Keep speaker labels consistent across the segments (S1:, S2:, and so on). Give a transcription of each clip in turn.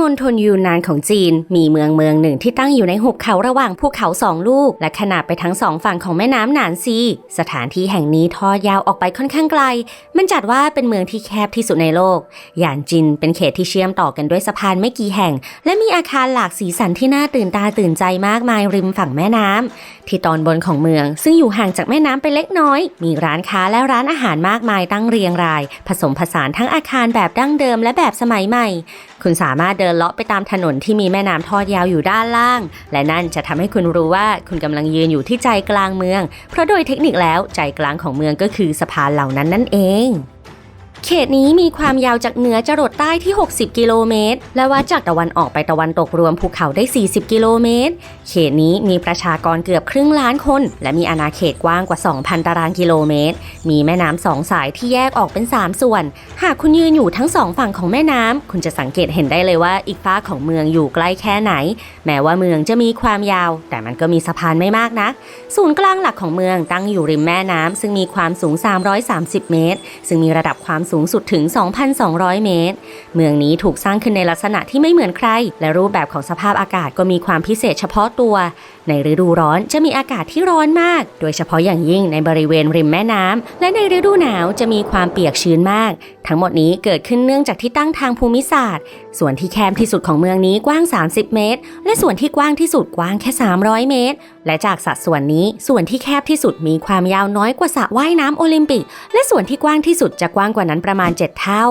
S1: มณฑลยูนนานของจีน มีเมืองเมืองหนึ่งที่ตั้งอยู่ในหุบเขาระหว่างภูเขาสองลูก และขนาบไปทั้งสองฝั่งของแม่น้ำหนานซี สถานที่แห่งนี้ทอดยาวออกไปค่อนข้างไกล มันจัดว่าเป็นเมืองที่แคบที่สุดในโลก หยานจินเป็นเขตที่เชื่อมต่อกันด้วยสะพานไม่กี่แห่ง และมีอาคารหลากสีสันที่น่าตื่นตาตื่นใจมากมายริมฝั่งแม่น้ำที่ตอนบนของเมือง ซึ่งอยู่ห่างจากแม่น้ำไปเล็กน้อย มีร้านค้าและร้านอาหารมากมายตั้งเรียงราย ผสมผสานทั้งอาคารแบบดั้งเดิมและแบบสมัยใหม่ คุณสามารถเดินเลาะไปตามถนนที่มีแม่น้ำทอดยาวอยู่ด้านล่าง และนั่นจะทำให้คุณรู้ว่าคุณกำลังยืนอยู่ที่ใจกลางเมือง เพราะโดยเทคนิคแล้วใจกลางของเมืองก็คือสะพานเหล่านั้นนั่นเอง เขตนี้มีความยาวจากเหนือจรดใต้ที่ 60 กิโลเมตร และวัดจากตะวันออกไปตะวันตกรวมภูเขาได้ 40 กิโลเมตร เขตนี้มีประชากรเกือบครึ่งล้านคน และมีอาณาเขตกว้างกว่า 2,000 ตารางกิโลเมตร มีแม่น้ำสองสายที่แยกออกเป็น 3 ส่วน หากคุณยืนอยู่ทั้งสองฝั่งของแม่น้ำ คุณจะสังเกตเห็นได้เลยว่าอีกฝ้าของเมืองอยู่ใกล้แค่ไหน แม้ว่าเมืองจะมีความยาว แต่มันก็มีสะพานไม่มากนัก ศูนย์กลางหลักของเมืองตั้งอยู่ริมแม่น้ำซึ่งมีความสูง 330 เมตร ซึ่งมีระดับความสูงสุดถึง 2,200 เมตร เมืองนี้ถูกสร้างขึ้นในลักษณะที่ไม่เหมือนใคร และรูปแบบของสภาพอากาศก็มีความพิเศษเฉพาะตัว ในฤดูร้อนจะมีอากาศที่ร้อนมาก โดยเฉพาะอย่างยิ่งในบริเวณริมแม่น้ำและในฤดูหนาวจะมีความเปียกชื้นมาก ทั้งหมดนี้เกิดขึ้นเนื่องจากที่ตั้งทางภูมิศาสตร์ ส่วนที่แคบที่สุดของเมืองนี้กว้าง 30 เมตร และส่วนที่กว้างที่สุดกว้างแค่ 300 เมตร และจากสัดส่วนนี้ส่วนที่แคบที่สุดมีความยาวน้อยกว่าสระว่ายน้ำโอลิมปิก และส่วนที่กว้างที่สุดจะกว้างกว่านั้นประมาณ 7 เท่า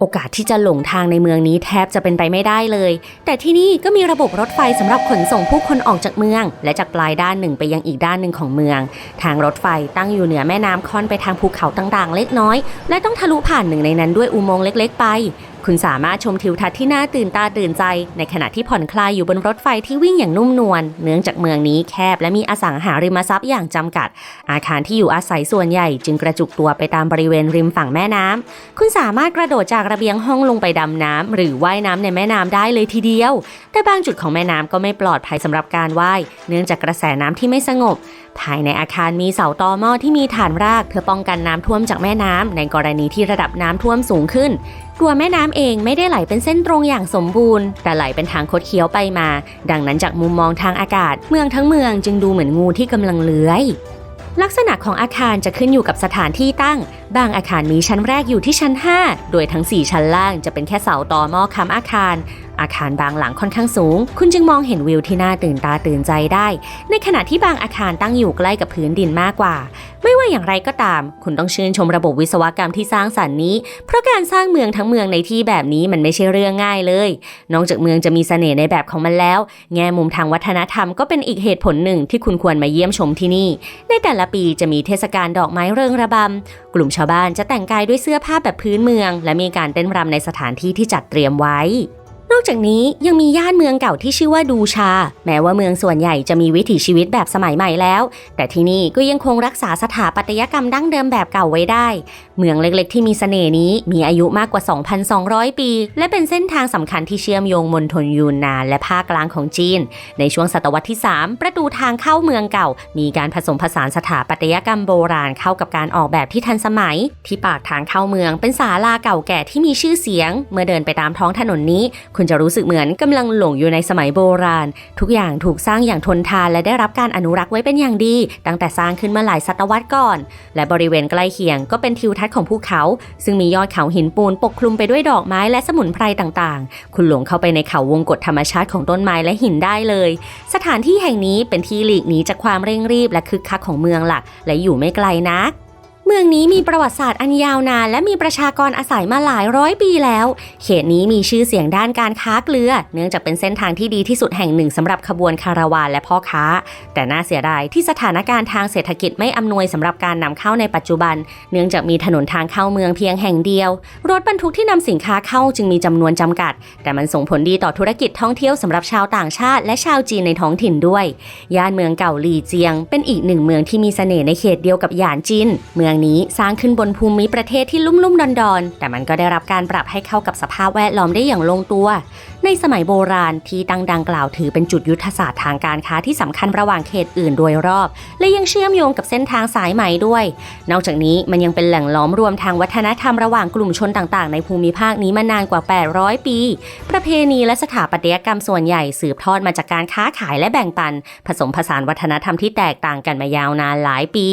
S1: โอกาสที่จะหลงทางในเมืองนี้แทบจะเป็นไปไม่ได้เลย แต่ที่นี่ก็มีระบบรถไฟสำหรับขนส่งผู้คนออกจากเมือง และจากปลายด้านหนึ่งไปยังอีกด้านหนึ่งของเมือง ทางรถไฟตั้งอยู่เหนือแม่น้ำค่อนไปทางภูเขาต่างๆ เล็กน้อย และต้องทะลุผ่านหนึ่งในนั้นด้วยอุโมงค์เล็ก ๆ ไป คุณสามารถชมทิวทัศน์ที่น่าตื่นตาตื่นใจ ในขณะที่ผ่อนคลายอยู่บนรถไฟที่วิ่งอย่างนุ่มนวล เนื่องจากเมืองนี้แคบและมีอสังหาริมทรัพย์อย่างจำกัด อาคารที่อยู่อาศัยส่วนใหญ่จึงกระจุกตัวไปตามบริเวณริมฝั่งแม่น้ำ คุณสามารถกระโดดจากระเบียงห้องลงไปดำน้ำหรือว่ายน้ำในแม่น้ำได้เลยทีเดียว แต่บางจุดของแม่น้ำก็ไม่ปลอดภัยสำหรับการว่าย เนื่องจากกระแสน้ำที่ไม่สงบ ภายในอาคารมีเสาตอหม้อที่มีฐานรากเพื่อป้องกันน้ำท่วมจากแม่น้ำในกรณีที่ระดับน้ำท่วมสูงขึ้น ตัวแม่น้ำเองไม่ได้ไหลเป็นเส้นตรงอย่างสมบูรณ์ แต่ไหลเป็นทางคดเคี้ยวไปมา ดังนั้นจากมุมมองทางอากาศ เมืองทั้งเมืองจึงดูเหมือนงูที่กำลังเลื้อยลักษณะของอาคารจะขึ้นอยู่กับสถานที่ตั้ง บางอาคารมีชั้นแรกอยู่ที่ชั้น 5 โดยทั้ง 4 ชั้นล่างจะเป็นแค่เสาต่อหม้อค้ำอาคาร อาคารบางหลังค่อนข้างสูง คุณจึงมองเห็นวิวที่น่าตื่นตาตื่นใจได้ ในขณะที่บางอาคารตั้งอยู่ใกล้กับพื้นดินมากกว่า ไม่ว่าอย่างไรก็ตาม คุณต้องชื่นชมระบบวิศวกรรมที่สร้างสรรค์นี้ เพราะการสร้างเมืองทั้งเมืองในที่แบบนี้มันไม่ใช่เรื่องง่ายเลย นอกจากเมืองจะมีเสน่ห์ในแบบของมันแล้ว แง่มุมทางวัฒนธรรมก็เป็นอีกเหตุผลหนึ่งที่คุณควรมาเยี่ยมชมที่นี่ ในแต่ละปีจะมีเทศกาลดอกไม้เริงระบำ กลุ่มชาวบ้านจะแต่งกายด้วยเสื้อผ้าแบบพื้นเมือง และมีการเต้นรำในสถานที่ที่จัดเตรียมไว้ อกจากนี้ยังมีย่านเมืองเก่าที่ชื่อว่าดูชา แม้ว่าเมืองส่วนใหญ่จะมีวิถีชีวิตแบบสมัยใหม่แล้ว แต่ที่นี่ก็ยังคงรักษาสถาปัตยกรรมดั้งเดิมแบบเก่าไว้ได้ เมืองเล็กๆ ที่มีเสน่ห์นี้มีอายุมากกว่า 2,200 ปี และเป็นเส้นทางสำคัญที่เชื่อมโยงมณฑลยูนนานและภาคกลางของจีน ในช่วงศตวรรษที่ 3 ประตูทางเข้าเมืองเก่า มีการผสมผสานสถาปัตยกรรมโบราณเข้ากับการออกแบบที่ทันสมัย ที่ปากทางเข้าเมืองเป็นศาลาเก่าแก่ที่มีชื่อเสียง เมื่อเดินไปตามท้องถนนนี้ คุณจะรู้สึกเหมือนกำลังหลงอยู่ในสมัยโบราณ ทุกอย่างถูกสร้างอย่างทนทานและได้รับการอนุรักษ์ไว้เป็นอย่างดี ตั้งแต่สร้างขึ้นมาหลายศตวรรษก่อน และบริเวณใกล้เคียงก็เป็นทิวทัศน์ของภูเขา ซึ่งมียอดเขาหินปูนปกคลุมไปด้วยดอกไม้และสมุนไพรต่างๆ คุณหลงเข้าไปในเขาวงกฏธรรมชาติของต้นไม้และหินได้เลย สถานที่แห่งนี้เป็นที่หลีกหนีจากความเร่งรีบและคึกคักของเมืองหลัก และอยู่ไม่ไกลนัก เมืองนี้มีประวัติศาสตร์อันยาวนานและมีประชากรอาศัยมาหลายร้อยปีแล้ว เขตนี้มีชื่อเสียงด้านการค้าเกลือ เนื่องจากเป็นเส้นทางที่ดีที่สุดแห่งหนึ่งสำหรับขบวนคาราวานและพ่อค้า แต่น่าเสียดายที่สถานการณ์ทางเศรษฐกิจไม่อำนวยสำหรับการนำเข้าในปัจจุบัน เนื่องจากมีถนนทางเข้าเมืองเพียงแห่งเดียว รถบรรทุกที่นำสินค้าเข้าจึงมีจำนวนจำกัด แต่มันส่งผลดีต่อธุรกิจท่องเที่ยวสำหรับชาวต่างชาติ และชาวจีนในท้องถิ่นด้วย ย่านเมืองเก่าหลีเจียง เป็นอีกหนึ่งเมืองที่มีเสน่ห์ในเขตเดียวกับหยานจิน เมืองงนี้สร้างขึ้นบนภูมิประเทศที่ลุ่มลุ่มดอนดอนๆแต่มันก็ได้รับการปรับให้เข้ากับสภาพแวดล้อมได้อย่างลงตัว ในสมัยโบราณที่ตั้งดังกล่าวถือเป็นจุดยุทธศาสตร์ทางการค้าที่สำคัญระหว่างเขตอื่นโดยรอบ และยังเชื่อมโยงกับเส้นทางสายไหมด้วย นอกจากนี้มันยังเป็นแหล่งล้อมรวมทางวัฒนธรรมระหว่างกลุ่มชนต่างๆ ในภูมิภาคนี้มานานกว่า 800 ปี ประเพณีและสถาปัตยกรรมส่วนใหญ่สืบทอดมาจากการค้าขายและแบ่งปัน ผสมผสานวัฒนธรรมที่แตกต่างกันมายาวนานหลายปี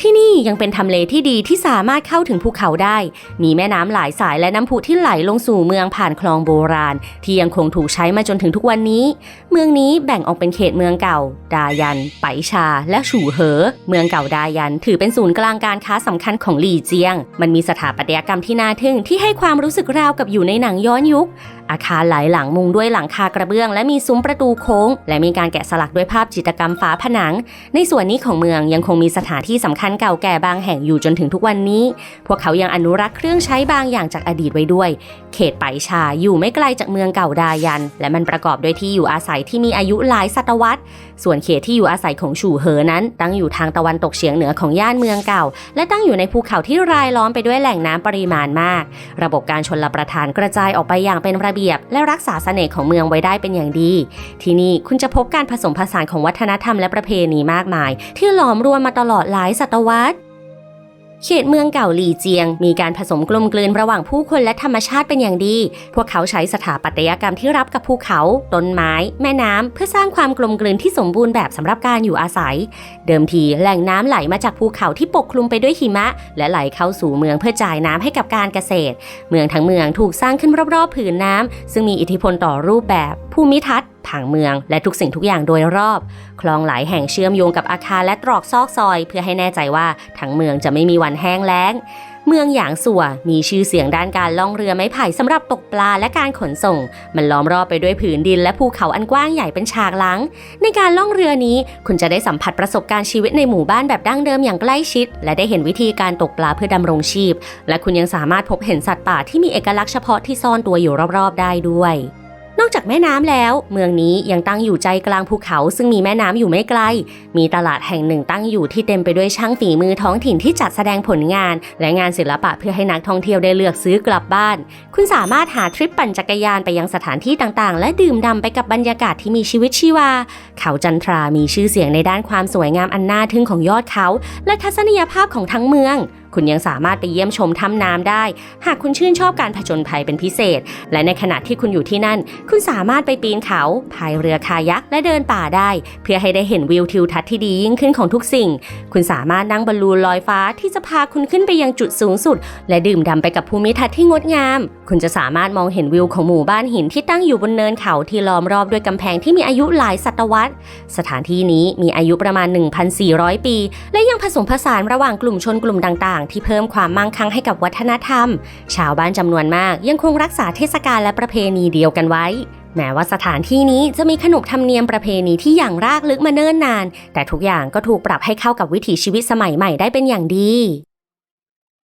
S1: ที่นี่ยังเป็นทำเลที่ดีที่สามารถเข้าถึงภูเขาได้ มีแม่น้ำหลายสายและน้ำพุที่ไหลลงสู่เมืองผ่านคลองโบราณ ที่ยังคงถูกใช้มาจนถึงทุกวันนี้ เมืองนี้แบ่งออกเป็นเขตเมืองเก่า ดายัน ไปชา และฉู่เหอ เมืองเก่าดายัน ถือเป็นศูนย์กลางการค้าสำคัญของหลี่เจียง มันมีสถาปัตยกรรมที่น่าทึ่งที่ให้ความรู้สึกราวกับอยู่ในหนังย้อนยุคอาคารหลายหลังมุงด้วยหลังคากระเบื้อง และมีซุ้มประตูโค้ง และมีการแกะสลักด้วยภาพจิตรกรรมฝาผนัง ในส่วนนี้ของเมืองยังคงมีสถานที่สำคัญเก่าแก่บางแห่งอยู่จนถึงทุกวันนี้ พวกเขายังอนุรักษ์เครื่องใช้บางอย่างจากอดีตไว้ด้วย เขตไปชาอยู่ไม่ไกลจากเมืองเก่าดายัน และมันประกอบด้วยที่อยู่อาศัยที่มีอายุหลายศตวรรษ ส่วนเขตที่อยู่อาศัยของฉู่เหอนั้น ตั้งอยู่ทางตะวันตกเฉียงเหนือของย่านเมืองเก่า และตั้งอยู่ในภูเขาที่รายล้อมไปด้วยแหล่งน้ำปริมาณมาก ระบบการชนละประทานกระจายออกไปอย่างเป็นระเบียบ และรักษาเสน่ห์ของเมืองไว้ได้เป็นอย่างดี ที่นี่คุณจะพบการผสมผสานของวัฒนธรรมและประเพณีมากมาย ที่หลอมรวมมาตลอดหลายศตวรรษ เขตเมืองเก่าหลี่เจียง มีการผสมกลมกลืนระหว่างผู้คนและธรรมชาติเป็นอย่างดี พวกเขาใช้สถาปัตยกรรมที่รับกับภูเขา ต้นไม้ แม่น้ำเพื่อสร้างความกลมกลืนที่สมบูรณ์แบบสำหรับการอยู่อาศัย เดิมทีแหล่งน้ำไหลมาจากภูเขาที่ปกคลุมไปด้วยหิมะ และไหลเข้าสู่เมืองเพื่อจ่ายน้ำให้กับการเกษตร เมืองทั้งเมืองถูกสร้างขึ้นรอบๆผืนน้ำซึ่งมีอิทธิพลต่อรูปแบบภูมิทัศน์ ผังเมือง และทุกสิ่งทุกอย่างโดยรอบ คลองหลายแห่งเชื่อมโยงกับอาคารและตรอกซอกซอย เพื่อให้แน่ใจว่าทั้งเมืองจะไม่มีวันแห้งแล้ง เมืองหยางสัวมีชื่อเสียงด้านการล่องเรือไม้ไผ่สำหรับตกปลาและการขนส่ง มันล้อมรอบไปด้วยผืนดินและภูเขาอันกว้างใหญ่เป็นฉากหลัง ในการล่องเรือนี้คุณจะได้สัมผัสประสบการณ์ชีวิตในหมู่บ้านแบบดั้งเดิมอย่างใกล้ชิด และได้เห็นวิธีการตกปลาเพื่อดำรงชีพ และคุณยังสามารถพบเห็นสัตว์ป่าที่มีเอกลักษณ์เฉพาะที่ซ่อนตัวอยู่รอบๆ ได้ด้วย นอกจากแม่น้ำแล้ว เมืองนี้ยังตั้งอยู่ใจกลางภูเขา ซึ่งมีแม่น้ำอยู่ไม่ไกล มีตลาดแห่งหนึ่งตั้งอยู่ที่เต็มไปด้วยช่างฝีมือท้องถิ่นที่จัดแสดงผลงาน และงานศิลปะเพื่อให้นักท่องเที่ยวได้เลือกซื้อกลับบ้าน คุณสามารถหาทริปปั่นจักรยานไปยังสถานที่ต่างๆ และดื่มด่ำไปกับบรรยากาศที่มีชีวิตชีวา เขาจันทรามีชื่อเสียงในด้านความสวยงามอันน่าทึ่งของยอดเขา และทัศนียภาพของทั้งเมือง คุณยังสามารถไปเยี่ยมชมถ้ำน้ำได้ หากคุณชื่นชอบการผจญภัยเป็นพิเศษ และในขณะที่คุณอยู่ที่นั่น คุณสามารถไปปีนเขาพายเรือคายักและเดินป่าได้ เพื่อให้ได้เห็นวิวทิวทัศน์ที่ดียิ่งขึ้นของทุกสิ่ง คุณสามารถนั่งบอลลูนลอยฟ้าที่จะพาคุณขึ้นไปยังจุดสูงสุด และดื่มด่ำไปกับภูมิทัศน์ที่งดงาม คุณจะสามารถมองเห็นวิวของหมู่บ้านหินที่ตั้งอยู่บนเนินเขาที่ล้อมรอบด้วยกำแพงที่มีอายุหลายศตวรรษ สถานที่นี้มีอายุประมาณ 1,400 ปี และยังผสมผสานระหว่างกลุ่มชนกลุ่มต่างๆ ที่เพิ่มความมั่งคั่งให้กับวัฒนธรรม ชาวบ้านจำนวนมากยังคงรักษาเทศกาลและประเพณีเดียวกันไว้ แม้ว่าสถานที่นี้จะมีขนบธรรมเนียมประเพณีที่อย่างรากลึกมาเนิ่นนาน แต่ทุกอย่างก็ถูกปรับให้เข้ากับวิถีชีวิตสมัยใหม่ได้เป็นอย่างดี